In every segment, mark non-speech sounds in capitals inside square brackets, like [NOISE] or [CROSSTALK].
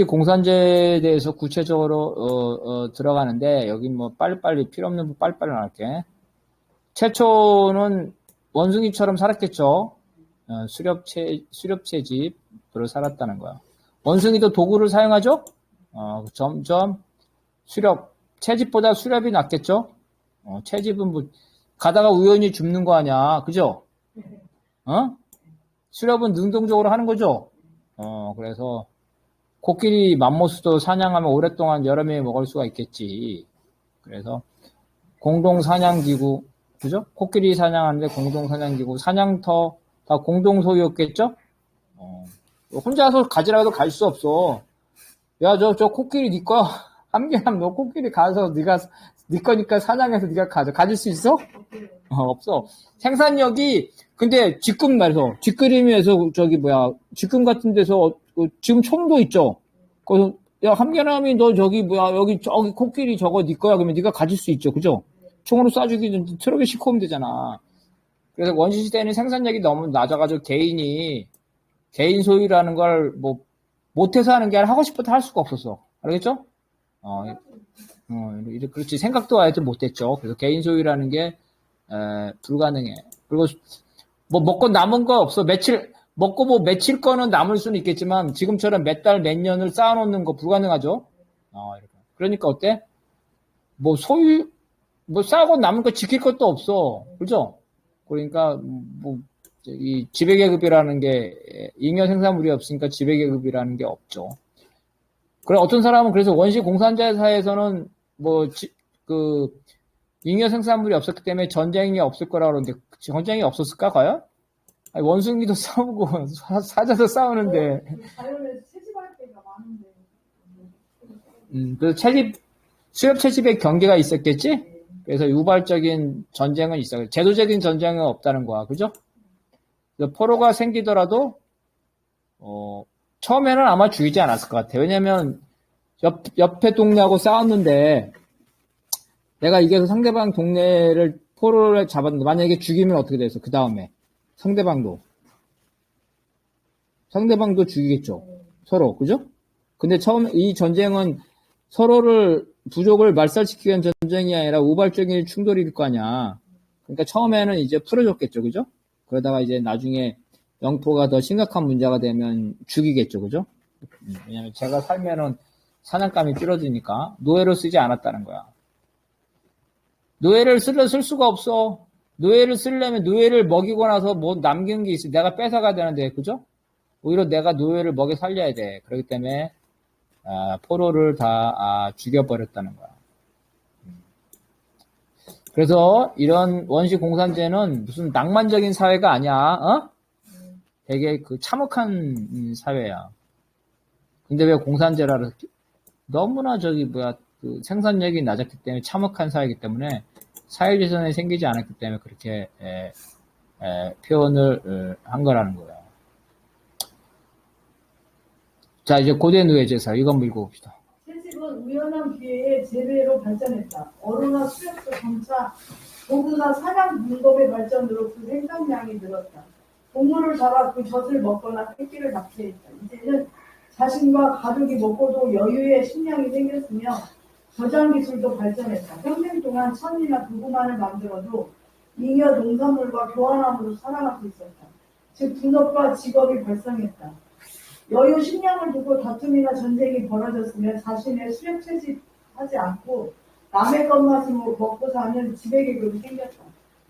공산제에 대해서 구체적으로 어, 어, 들어가는데 여기 뭐 빨리빨리 필요 없는 부 빨리빨리 나갈게. 최초는 원숭이처럼 살았겠죠. 어, 수렵채 수렵채 집으로 살았다는 거야. 원숭이도 도구를 사용하죠. 어, 점점 수렵 채집보다 수렵이 낫겠죠. 어, 채집은 뭐 가다가 우연히 죽는 거 아니야, 그죠? 어? 수렵은 능동적으로 하는 거죠. 어, 그래서 코끼리 맘모스도 사냥하면 오랫동안 여러 명이 먹을 수가 있겠지. 그래서 공동 사냥기구, 그죠? 코끼리 사냥하는데 공동 사냥기구, 사냥터 다 공동 소유였겠죠? 어, 혼자서 가지라도 갈 수 없어. 야, 저, 저 코끼리 니 거야. [LAUGHS] 함께하면 너 코끼리 가서 네가 네 거니까 사냥해서 네가 가져. 가질 수 있어? 어, 없어. 생산력이 근데 지금 말해서 뒷그림에서 저기 뭐야 지금 같은 데서 어, 어, 지금 총도 있죠. 그래서 야 함께남이 너 저기 뭐야 여기 저기 코끼리 저거 네 거야 그러면 네가 가질 수 있죠, 그죠? 총으로 쏴주기 트럭에 싣고 오면 되잖아. 그래서 원시 시대는 생산력이 너무 낮아가지고 개인이 개인 소유라는 걸 뭐 못해서 하는 게 아니라 하고 싶어도 할 수가 없었어. 알겠죠? 어, 어, 이렇게 그렇지 생각도 아예 못했죠. 그래서 개인 소유라는 게 에, 불가능해. 그리고 뭐 먹고 남은 거 없어. 며칠 먹고 뭐 며칠 거는 남을 수는 있겠지만 지금처럼 몇 달, 몇 년을 쌓아놓는 거 불가능하죠. 어. 그러니까 어때? 뭐 소유 뭐 쌓고 남은 거 지킬 것도 없어. 그죠? 그러니까 뭐 이 지배계급이라는 게 잉여 생산물이 없으니까 지배계급이라는 게 없죠. 그래 어떤 사람은 그래서 원시 공산자 사회에서는 뭐그 잉여 생산물이 없었기 때문에 전쟁이 없을 거라고 그러는데 전쟁이 없었을까 과연? 아니, 원숭이도 싸우고 사 자도 싸우는데. 자연에서 채집할 때가 많은데. 음, 그 채집 수렵 채집의 경계가 있었겠지? 그래서 유발적인 전쟁은 있어. 제도적인 전쟁은 없다는 거야, 그죠? 포로가 생기더라도 어, 처음에는 아마 죽이지 않았을 것 같아. 왜냐면 옆 옆에 동네하고 싸웠는데 내가 이겨서 상대방 동네를 포로를 잡았는데 만약에 죽이면 어떻게 돼서 그 다음에 상대방도 상대방도 죽이겠죠 서로 그죠? 근데 처음 이 전쟁은 서로를 부족을 말살시키기 위한 전쟁이 아니라 우발적인 충돌일 거 아니야. 그러니까 처음에는 이제 풀어줬겠죠, 그죠? 그러다가 이제 나중에 영토가 더 심각한 문제가 되면 죽이겠죠, 그죠? 음, 왜냐면 제가 살면은 사냥감이 줄어드니까 노예로 쓰지 않았다는 거야. 노예를 쓸, 쓸 수가 없어. 노예를 쓰려면 노예를 먹이고 나서 뭐 남긴 게 있어. 내가 뺏어가야 되는데, 그죠? 오히려 내가 노예를 먹여 살려야 돼. 그렇기 때문에, 아, 포로를 다, 아, 죽여버렸다는 거야. 음. 그래서 이런 원시 공산제는 무슨 낭만적인 사회가 아니야, 어? 되게 그 참혹한 사회야. 근데 왜 공산제라 그래? 너무나 저기 뭐야, 그 생산력이 낮았기 때문에 참혹한 사회이기 때문에 사회재산이 생기지 않았기 때문에 그렇게 에, 에, 표현을 어, 한 거라는 거예요. 자 이제 고대 노예 제사 이거 한번 읽어봅시다. 채집은 우연한 기회에 재배로 발전했다. 어로나 수렵도 점차 도구나 사냥 문법의 발전으로 그 생산량이 늘었다. 동물을 잡아 그 젖을 먹거나 새끼를 낳게 했다. 이제는 자신과 가족이 먹고도 여유의 식량이 생겼으며 저장 기술도 발전했다. 평생 동안 천이나 두부만을 만들어도 잉여 농산물과 교환함으로 살아갈 수 있었다. 즉 분업과 직업이 발생했다. 여유 식량을 두고 다툼이나 전쟁이 벌어졌으면 자신의 수렵 채집하지 않고 남의 것만 으로 먹고 사는 지배계급이 생겼다.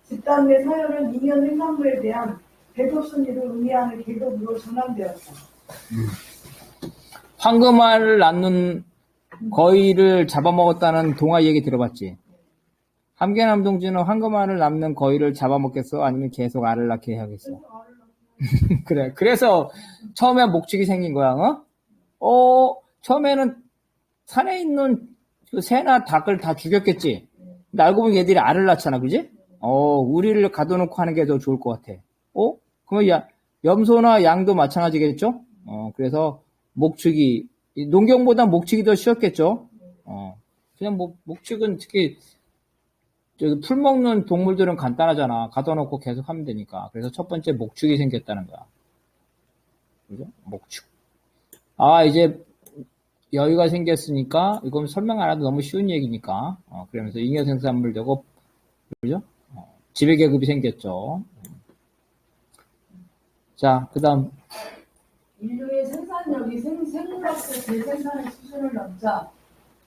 집단 내 사열은 잉여 생산물에 대한 배급 순위를 의미하는 계급으로 전환되었다. 황금알을 낳는 거위를 잡아먹었다는 동화 얘기 들어봤지? 함계남 동지는 황금알을 낳는 거위를 잡아먹겠어? 아니면 계속 알을 낳게 해야겠어? [LAUGHS] 그래. 그래서 처음에 목축이 생긴 거야, 어? 어, 처음에는 산에 있는 그 새나 닭을 다 죽였겠지? 근데 알고 보면 얘들이 알을 낳잖아, 그지? 어, 우리를 가둬놓고 하는 게 더 좋을 것 같아. 어? 그러면 야, 염소나 양도 마찬가지겠죠? 어, 그래서 목축이, 농경보다 목축이 더 쉬웠겠죠? 어, 그냥 뭐, 목축은 특히, 풀 먹는 동물들은 간단하잖아. 가둬놓고 계속 하면 되니까. 그래서 첫 번째 목축이 생겼다는 거야. 그죠? 목축. 아, 이제 여유가 생겼으니까 이건 설명 안 해도 너무 쉬운 얘기니까 어, 그러면서 잉여 생산물 되고 그죠? 어, 지배 계급이 생겼죠. 자, 그다음 인류의 생산력이 생, 생물학적 재생산의 수준을 넘자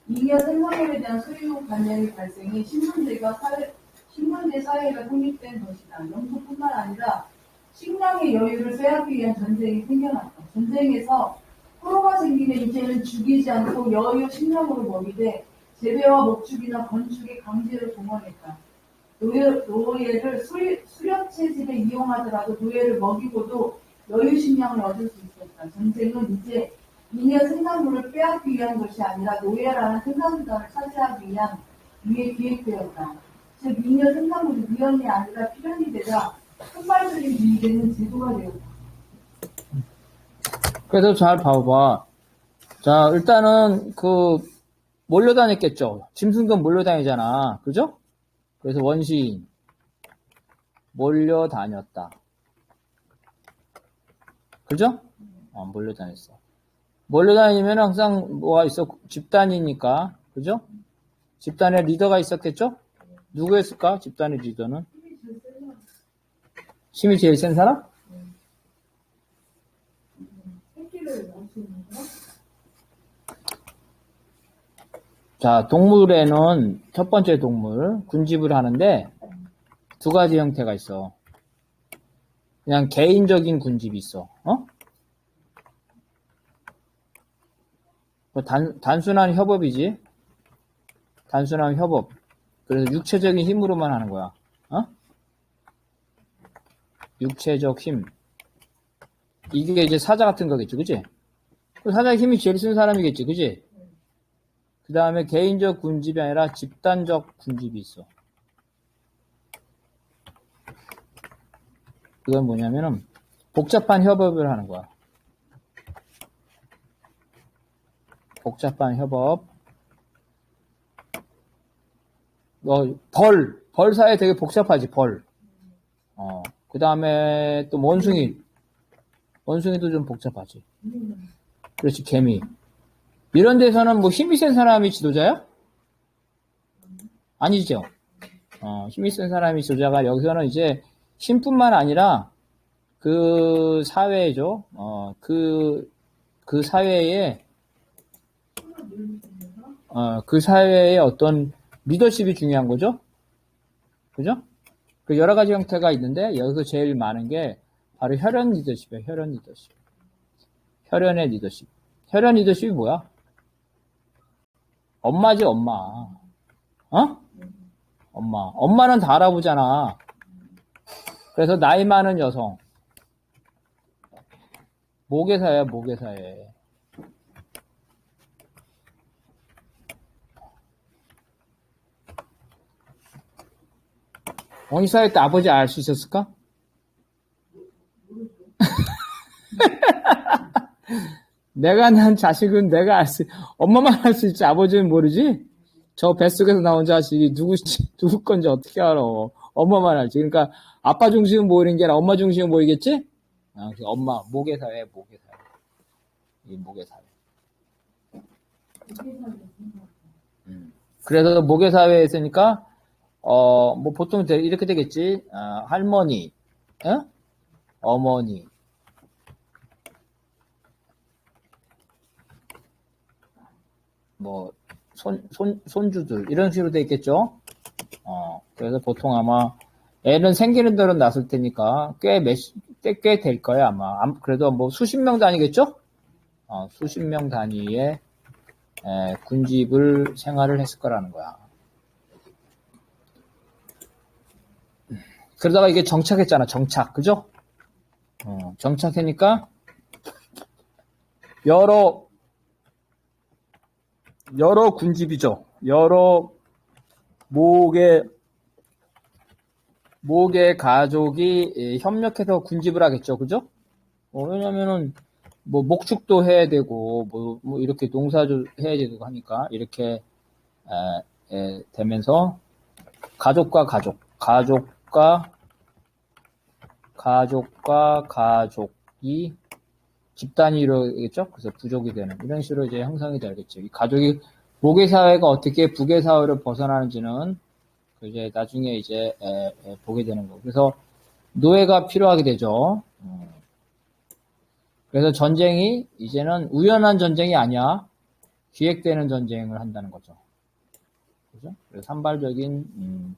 잉여 생산물에 대한 소유 관념이 발생해 신문제가 사회, 신문제 사회가 성립된 것이다. 영토뿐만 아니라 식량의 여유를 빼앗기 위한 전쟁이 생겨났다. 전쟁에서 포로가 생기면 이제는 죽이지 않고 여유 식량으로 먹이되 재배와 목축이나 건축에 강제로 동원했다. 노예, 수, 수렵 채집에 이용하더라도 노예를 먹이고도 여유 식량을 얻을 수 있었다. 전쟁은 이제 잉여 생산물을 빼앗기 위한 것이 아니라 노예라는 생산수단을 차지하기 위한 위에 기획되었다. 즉 잉여 생산물이 위험이 아니라 필연이 되자 폭발적인 이익에는 제도가 되었다. 그래서 잘 봐봐. 자, 일단은 그 몰려다녔겠죠. 짐승도 몰려다니잖아. 그죠? 그래서 원시인 몰려다녔다. 그죠? 어, 몰려 다녔어. 몰려 다니면 항상 뭐가 있어? 집단이니까. 그죠? 집단의 리더가 있었겠죠? 누구였을까? 집단의 리더는? 힘이 제일 센 사람? 자, 동물에는 첫 번째 동물, 군집을 하는데 두 가지 형태가 있어. 그냥 개인적인 군집이 있어. 어? 단, 단순한 협업이지. 단순한 협업. 그래서 육체적인 힘으로만 하는 거야. 어? 육체적 힘. 이게 이제 사자 같은 거겠지, 그지? 그 사자의 힘이 제일 센 사람이겠지, 그지? 그 다음에 개인적 군집이 아니라 집단적 군집이 있어. 그건 뭐냐면은 복잡한 협업을 하는 거야. 복잡한 협업. 뭐, 벌. 벌 사회 되게 복잡하지, 벌. 어. 그 다음에 또 원숭이. 원숭이도 좀 복잡하지. 그렇지, 개미. 이런 데서는 뭐 힘이 센 사람이 지도자야? 아니죠. 어, 힘이 센 사람이 지도자가 여기서는 이제 힘뿐만 아니라 그 사회죠. 어, 그, 그 사회에, 어, 그 사회의 어떤 리더십이 중요한 거죠. 그죠? 그 여러 가지 형태가 있는데 여기서 제일 많은 게 바로 혈연 리더십이에요. 혈연 리더십. 혈연의 리더십. 혈연 리더십이 뭐야? 엄마지, 엄마. 어? 엄마. 엄마는 다 알아보잖아. 그래서 나이 많은 여성. 모계사야, 모계사에. 원시사회 때 아버지 알 수 있었을까? [LAUGHS] 내가 난 자식은 내가 알 수, 엄마만 알 수 있지, 아버지는 모르지? 저 뱃속에서 나온 자식이 누구, 누구 건지 어떻게 알아. 엄마만 알지. 그러니까, 아빠 중심은 모이는 게 아니라 엄마 중심은 모이겠지? 아, 그 엄마, 모계사회, 모계사회. 이 모계사회. 음. 그래서 모계사회에 있으니까, 어, 뭐 보통 이렇게 되겠지. 아, 할머니, 어? 어머니, 뭐, 손, 손, 손주들, 이런 식으로 돼 있겠죠? 어, 그래서 보통 아마, 애는 생기는 대로 낳았을 테니까, 꽤 몇, 꽤될 거야, 아마. 그래도 뭐 수십 명 단위겠죠? 어, 수십 명 단위의, 에, 군집을 생활을 했을 거라는 거야. 그러다가 이게 정착했잖아, 정착. 그죠? 어, 정착하니까, 여러 여러 군집이죠. 여러 목의 목의 가족이 협력해서 군집을 하겠죠. 그죠? 어, 왜냐면은 뭐 목축도 해야 되고 뭐, 뭐 이렇게 농사도 해야 되고 하니까 이렇게 에, 에, 되면서 가족과 가족, 가족 과 가족과 가족이 집단이 이루겠죠? 그래서 부족이 되는 이런 식으로 이제 형성이 되겠죠. 이 가족이 모계 사회가 어떻게 부계 사회를 벗어나는지는 그 이제 나중에 이제 에, 에, 보게 되는 거고. 그래서 노예가 필요하게 되죠. 음. 그래서 전쟁이 이제는 우연한 전쟁이 아니야. 기획되는 전쟁을 한다는 거죠. 그죠? 산발적인 음,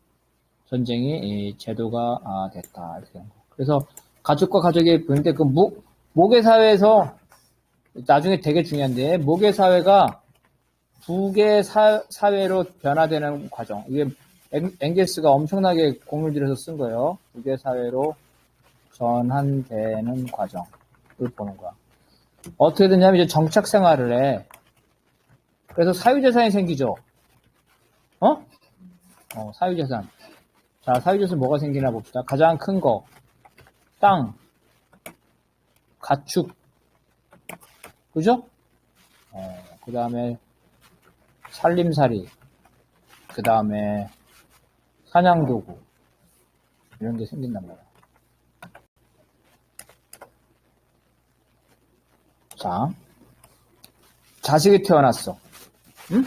전쟁이 이 제도가 아, 됐다 이렇게. 그래서 가족과 가족이 그런데 그 모, 모계 사회에서 나중에 되게 중요한데 모계 사회가 부계 사, 사회로 변화되는 과정. 이게 엥- 엥겔스가 엄청나게 공을 들여서 쓴 거예요. 부계 사회로 전환되는 과정을 보는 거야. 어떻게 되냐면 이제 정착 생활을 해. 그래서 사유재산이 생기죠. 어? 어, 사유재산. 자, 사유재산 뭐가 생기나 봅시다. 가장 큰 거. 땅. 가축. 그죠? 어, 그 다음에 살림살이. 그 다음에 사냥도구. 이런 게 생긴단 말이야. 자, 자식이 태어났어. 응?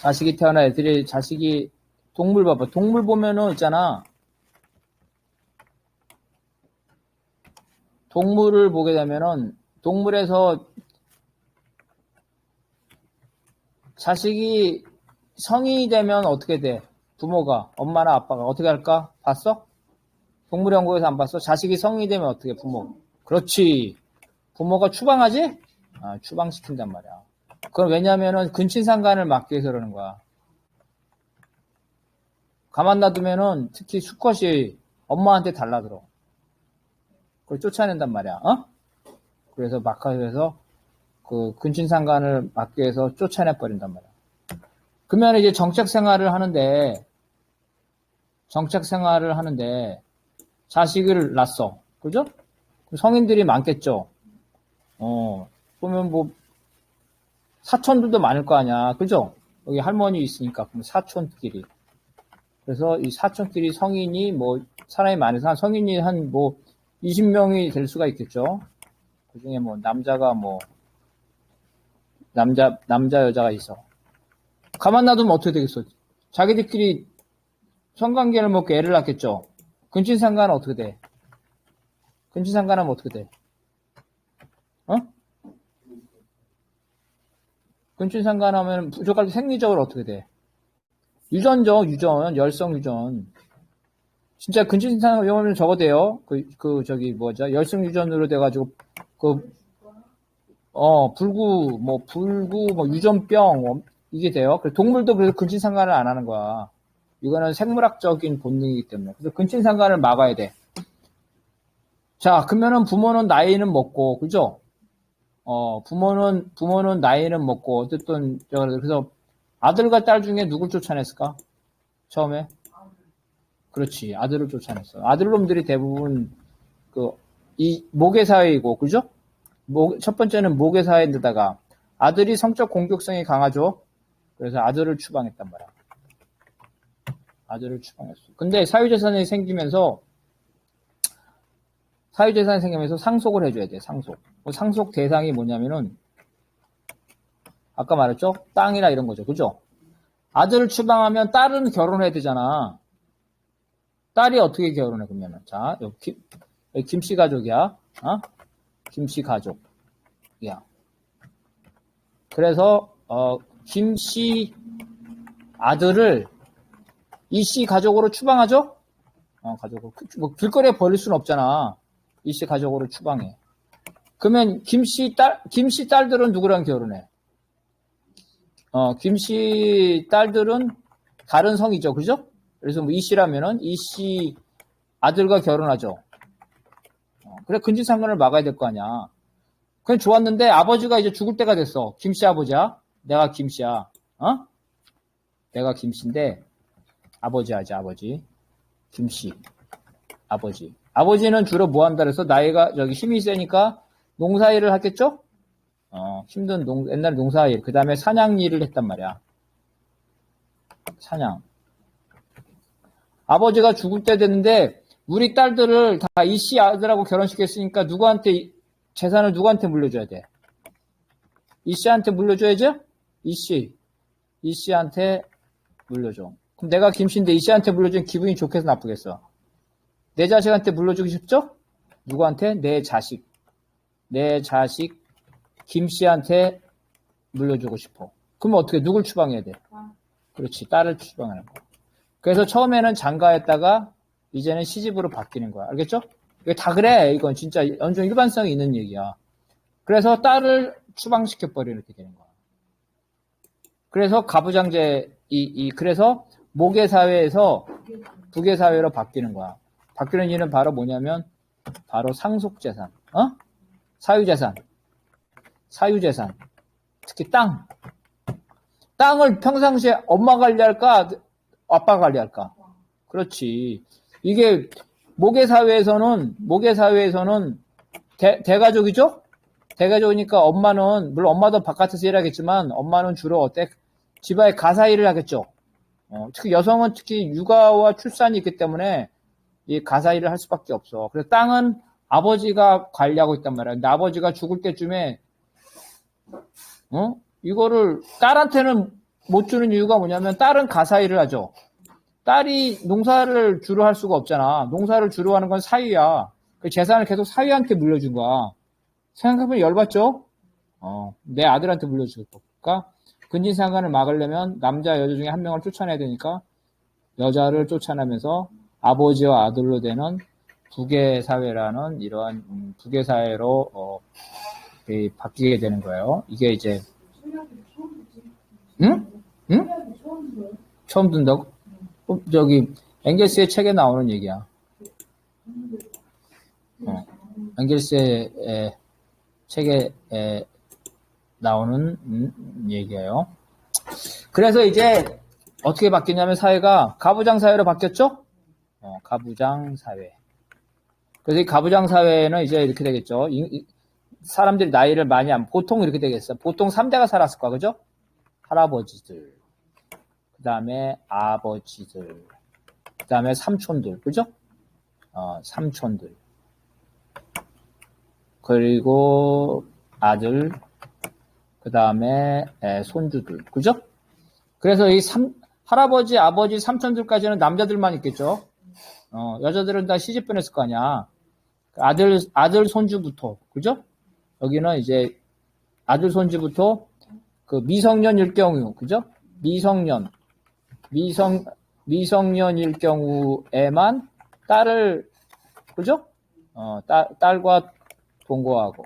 자식이 태어나 애들이 자식이 동물 봐봐. 동물 보면은 있잖아. 동물을 보게 되면은 동물에서 자식이 성인이 되면 어떻게 돼? 부모가 엄마나 아빠가 어떻게 할까? 봤어? 동물연구에서 안 봤어? 자식이 성인이 되면 어떻게 부모? 그렇지. 부모가 추방하지? 아, 추방시킨단 말이야. 그건 왜냐면은 근친상간을 막기 위해서 그러는 거야. 가만 놔두면은 특히 수컷이 엄마한테 달라들어. 그걸 쫓아낸단 말이야. 어? 그래서 막하에서 그 근친상간을 막기 위해서 쫓아내 버린단 말이야. 그러면 이제 정책 생활을 하는데 정책 생활을 하는데 자식을 낳았어. 그죠? 성인들이 많겠죠. 어, 보면 뭐 사촌들도 많을 거 아니야. 그죠? 여기 할머니 있으니까 그럼 사촌끼리. 그래서 이 사촌끼리 성인이 뭐 사람이 많아서 한 성인이 한 뭐 20명이 될 수가 있겠죠. 그 중에 뭐 남자가 뭐 남자 남자 여자가 있어. 가만 놔두면 어떻게 되겠어? 자기들끼리 성관계를 먹고 애를 낳겠죠. 근친상간은 어떻게 돼? 근친상간하면 어떻게 돼? 어? 근친상간하면 부족할 때 생리적으로 어떻게 돼? 유전죠, 유전, 열성 유전. 진짜 근친상간 병원은 저거 돼요. 그, 그, 저기, 뭐죠? 열성 유전으로 돼가지고, 그, 어, 불구, 뭐, 불구, 뭐, 유전병, 뭐, 이게 돼요. 그래서 동물도 그래서 근친상간을 안 하는 거야. 이거는 생물학적인 본능이기 때문에. 그래서 근친상간을 막아야 돼. 자, 그러면은 부모는 나이는 먹고, 그죠? 어, 부모는, 부모는 나이는 먹고, 어쨌든, 저, 그래서 아들과 딸 중에 누굴 쫓아냈을까? 처음에? 그렇지. 아들을 쫓아냈어. 아들놈들이 대부분, 그, 이, 모계사회이고, 그죠? 모, 첫 번째는 모계사회인데다가, 아들이 성적 공격성이 강하죠? 그래서 아들을 추방했단 말이야. 아들을 추방했어. 근데 사유재산이 생기면서, 사유재산이 생기면서 상속을 해줘야 돼, 상속. 그 상속 대상이 뭐냐면은, 아까 말했죠? 땅이나 이런 거죠. 그죠? 아들을 추방하면 딸은 결혼해야 되잖아. 딸이 어떻게 결혼해, 그러면은. 자, 여기 김, 여기 김씨 가족이야. 어? 김씨 가족. 야. 그래서, 어, 김씨 아들을 이씨 가족으로 추방하죠? 어, 가족으로. 뭐, 길거리에 버릴 수는 없잖아. 이씨 가족으로 추방해. 그러면 김씨 딸, 김씨 딸들은 누구랑 결혼해? 어, 김씨 딸들은 다른 성이죠. 그죠? 그래서 뭐 이씨라면은 이씨 아들과 결혼하죠. 어, 그래, 근친상간을 막아야 될 거 아니야. 그냥 좋았는데 아버지가 이제 죽을 때가 됐어. 김씨 아버지야. 내가 김씨야. 어? 내가 김씨인데 아버지 하지, 아버지. 김씨. 아버지. 아버지는 주로 뭐 한다 그래서 나이가 저기 힘이 세니까 농사일을 하겠죠? 어, 힘든 농, 옛날 농사일. 그 다음에 사냥 일을 했단 말이야. 사냥. 아버지가 죽을 때 됐는데, 우리 딸들을 다 이 씨 아들하고 결혼시켰으니까 누구한테 재산을 누구한테 물려줘야 돼? 이 씨한테 물려줘야죠? 이 씨. 이 씨한테 물려줘. 그럼 내가 김 씨인데 이 씨한테 물려주면 기분이 좋겠어, 나쁘겠어? 내 자식한테 물려주고 싶죠? 누구한테? 내 자식. 내 자식, 김 씨한테 물려주고 싶어. 그러면 어떻게, 누굴 추방해야 돼? 그렇지, 딸을 추방하는 거. 그래서 처음에는 장가했다가 이제는 시집으로 바뀌는 거야. 알겠죠? 이게 다 그래. 이건 진짜 어느 정도 일반성이 있는 얘기야. 그래서 딸을 추방시켜 버리는 이렇게 되는 거야. 그래서 가부장제, 이, 이, 그래서 모계 사회에서 부계 사회로 바뀌는 거야. 바뀌는 이유는 바로 뭐냐면, 바로 상속 재산, 어? 사유 재산, 사유재산, 특히 땅. 땅을 평상시에 엄마 관리할까, 아빠 관리할까? 그렇지. 이게 모계 사회에서는, 모계 사회에서는 대, 대가족이죠? 대가족이니까 엄마는, 물론 엄마도 바깥에서 일하겠지만, 엄마는 주로 어때? 집안에 가사 일을 하겠죠. 어, 특히 여성은 특히 육아와 출산이 있기 때문에 이 가사 일을 할 수밖에 없어. 그래서 땅은 아버지가 관리하고 있단 말이야. 근데 아버지가 죽을 때쯤에 어? 이거를 딸한테는 못 주는 이유가 뭐냐면 딸은 가사 일을 하죠. 딸이 농사를 주로 할 수가 없잖아. 농사를 주로 하는 건 사위야. 그 재산을 계속 사위한테 물려준 거야. 생각해보면 열받죠? 어, 내 아들한테 물려줄 거니까 근친상간을 막으려면 남자 여자 중에 한 명을 쫓아내야 되니까 여자를 쫓아내면서 아버지와 아들로 되는 부계 사회라는 이러한 음, 부계 사회로 어, 이, 바뀌게 되는 거예요. 이게 이제 응? 응? 처음 듣는다고? 어, 저기 앵겔스의 책에 나오는 얘기야. 어, 앵겔스의 에, 책에 에, 나오는 음, 얘기예요. 그래서 이제 어떻게 바뀌냐면 사회가 가부장 사회로 바뀌었죠? 어, 가부장 사회. 그래서 이 가부장 사회는 이제 이렇게 되겠죠. 이- 이- 사람들이 나이를 많이 안, 보통 이렇게 되겠어. 보통 3대가 살았을 거야, 그죠? 할아버지들, 그 다음에 아버지들, 그 다음에 삼촌들, 그죠? 어, 삼촌들. 그리고 아들, 그 다음에 손주들, 그죠? 그래서 이 삼, 할아버지, 아버지, 삼촌들까지는 남자들만 있겠죠? 어, 여자들은 다 시집 보냈을 거 아니야. 아들, 아들, 손주부터, 그죠? 여기는 이제 아들, 손주부터 그 미성년일 경우, 그죠? 미성년, 미성, 미성년일 경우에만 딸을, 그죠? 어, 딸, 딸과 동거하고.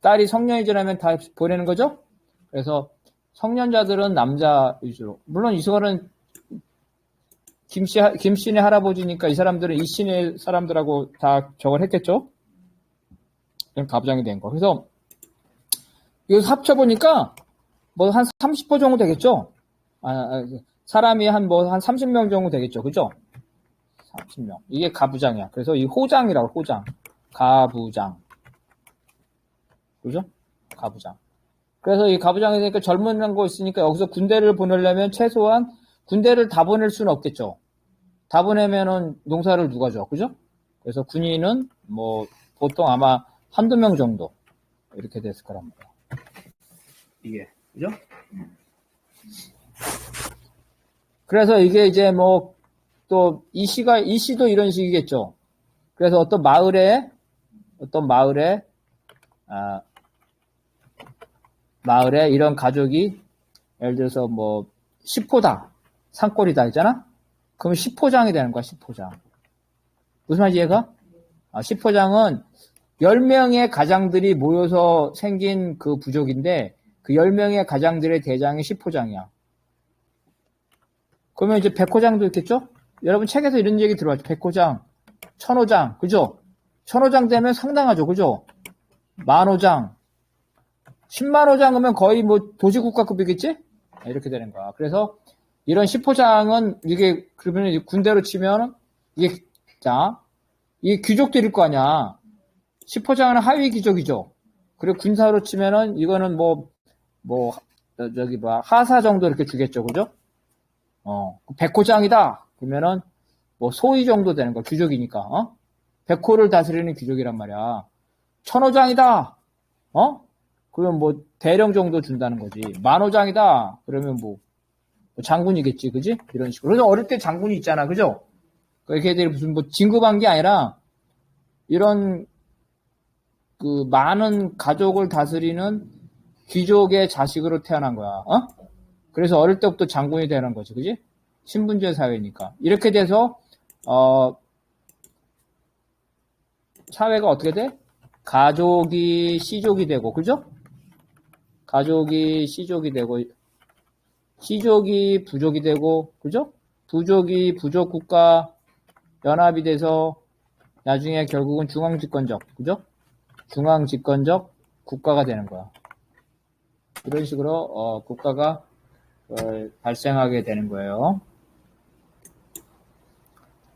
딸이 성년이 지나면 다 보내는 거죠? 그래서 성년자들은 남자 위주로. 물론 이거는 김씨, 김씨네 할아버지니까 이 사람들은 이씨네 사람들하고 다 저걸 했겠죠? 그냥 가부장이 된 거. 그래서 이거 합쳐보니까 뭐 한 30호 정도 되겠죠? 아, 아, 사람이 한 뭐 한 30명 정도 되겠죠? 그죠? 30명. 이게 가부장이야. 그래서 이 호장이라고, 호장. 가부장. 그죠? 가부장. 그래서 이 가부장이 되니까 젊은 거 있으니까 여기서 군대를 보내려면 최소한 군대를 다 보낼 수는 없겠죠. 다 보내면은 농사를 누가 줘, 그죠? 그래서 군인은 뭐 보통 아마 한두 명 정도 이렇게 됐을 거란 말이야. 이게 그죠? 그래서 이게 이제 뭐 또 이 시가 이 시도 이런 식이겠죠. 그래서 어떤 마을에 어떤 마을에 아 마을에 이런 가족이 예를 들어서 뭐 10호다 산골이다 있잖아. 그럼 10호장이 되는 거야 10호장. 무슨 말인지 이해가? 아, 10호장은 10명의 가장들이 모여서 생긴 그 부족인데 그 10명의 가장들의 대장이 10호장이야. 그러면 이제 100호장도 있겠죠? 여러분 책에서 이런 얘기 들어봤죠? 100호장, 1000호장, 그죠? 1000호장 되면 상당하죠, 그죠? 만호장, 10만호장 그러면 거의 뭐 도시국가급이겠지? 이렇게 되는 거야. 그래서 이런 10호장은 이게 그러면 군대로 치면 이게 자, 이게 귀족들일 거 아니야. 10호장은 하위 귀족이죠. 그리고 군사로 치면은 이거는 뭐, 뭐, 저- 저기 뭐 하사 정도 이렇게 주겠죠. 그죠? 어, 100호장이다. 그러면은 뭐 소위 정도 되는 거. 귀족이니까. 어? 100호를 다스리는 귀족이란 말이야. 천호장이다. 어? 그러면 뭐 대령 정도 준다는 거지. 만호장이다. 그러면 뭐 장군이겠지, 그지? 이런 식으로. 그래서 어릴 때 장군이 있잖아, 그죠? 걔들이 무슨 뭐 진급한 게 아니라 이런 그 많은 가족을 다스리는 귀족의 자식으로 태어난 거야. 어? 그래서 어릴 때부터 장군이 되는 거지, 그지? 신분제 사회니까. 이렇게 돼서 어 사회가 어떻게 돼? 가족이 시족이 되고, 그죠? 가족이 시족이 되고, 시족이 부족이 되고, 그죠? 부족이 부족 국가 연합이 돼서 나중에 결국은 중앙 집권적, 그죠? 중앙 집권적 국가가 되는 거야. 이런 식으로 어, 국가가 어, 발생하게 되는 거예요.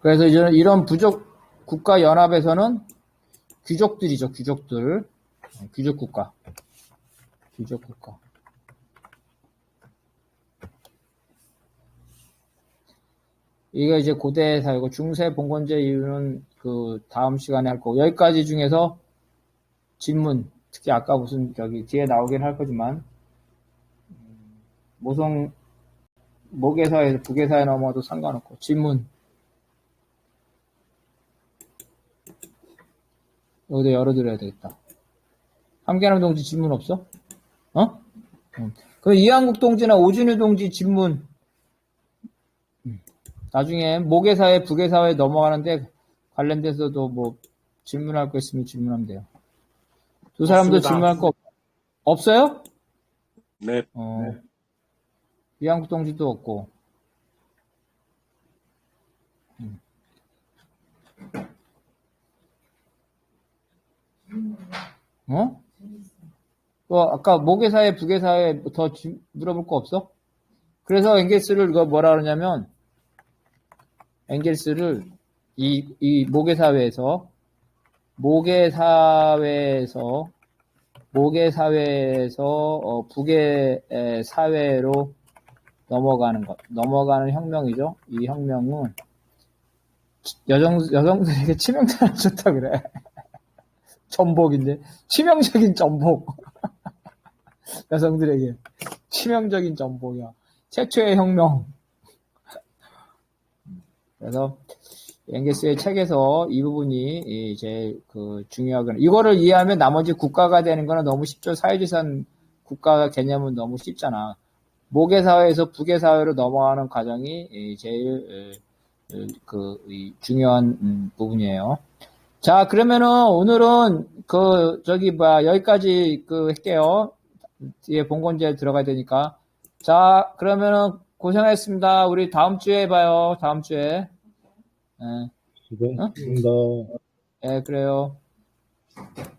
그래서 이제 이런 부족 국가 연합에서는 귀족들이죠, 귀족들. 어, 귀족 국가. 귀족 국가. 이게 이제 고대 사회고 중세 봉건제 이유는 그 다음 시간에 할 거고 여기까지 중에서 질문 특히 아까 무슨 저기 뒤에 나오긴 할 거지만 음, 모성 모계사에서 부계사에 넘어도 상관없고 질문 여기다 열어드려야 되겠다. 함께하는 동지 질문 없어? 어? 응. 그럼 이한국 동지나 오진우 동지 질문 음. 나중에 모계사회, 부계사회 넘어가는데 관련돼서도 뭐 질문할 거 있으면 질문하면 돼요. 두 사람도 없습니다. 질문할 거 없- 없어요? 네. 어, 네. 이한국 동지도 없고. 음. 어? 또 아까 모계사회, 부계사회 더 지- 물어볼 거 없어? 그래서 엥겔스를 이거 뭐라 그러냐면 엥겔스를 이, 이 모계사회에서 모계사회에서 모계사회에서 어, 부계 에, 사회로 넘어가는 것 넘어가는 혁명이죠. 이 혁명은 여성 여성들에게 치명타를 줬다 그래. [LAUGHS] 전복인데 치명적인 전복. [LAUGHS] 여성들에게 치명적인 전복이야. 최초의 혁명. 그래서 엥게스의 책에서 이 부분이 이제 그 중요하거나 이거를 이해하면 나머지 국가가 되는 거는 너무 쉽죠. 사회주산 국가 개념은 너무 쉽잖아. 모계 사회에서 부계 사회로 넘어가는 과정이 이 제일 그이 중요한 음, 부분이에요. 자 그러면은 오늘은 그 저기 뭐 여기까지 그 할게요. 뒤에 본건제 들어가야 되니까. 자 그러면은 고생하셨습니다. 우리 다음 주에 봐요. 다음 주에. 예. 수고하셨습니다. 예, 그래요. 음.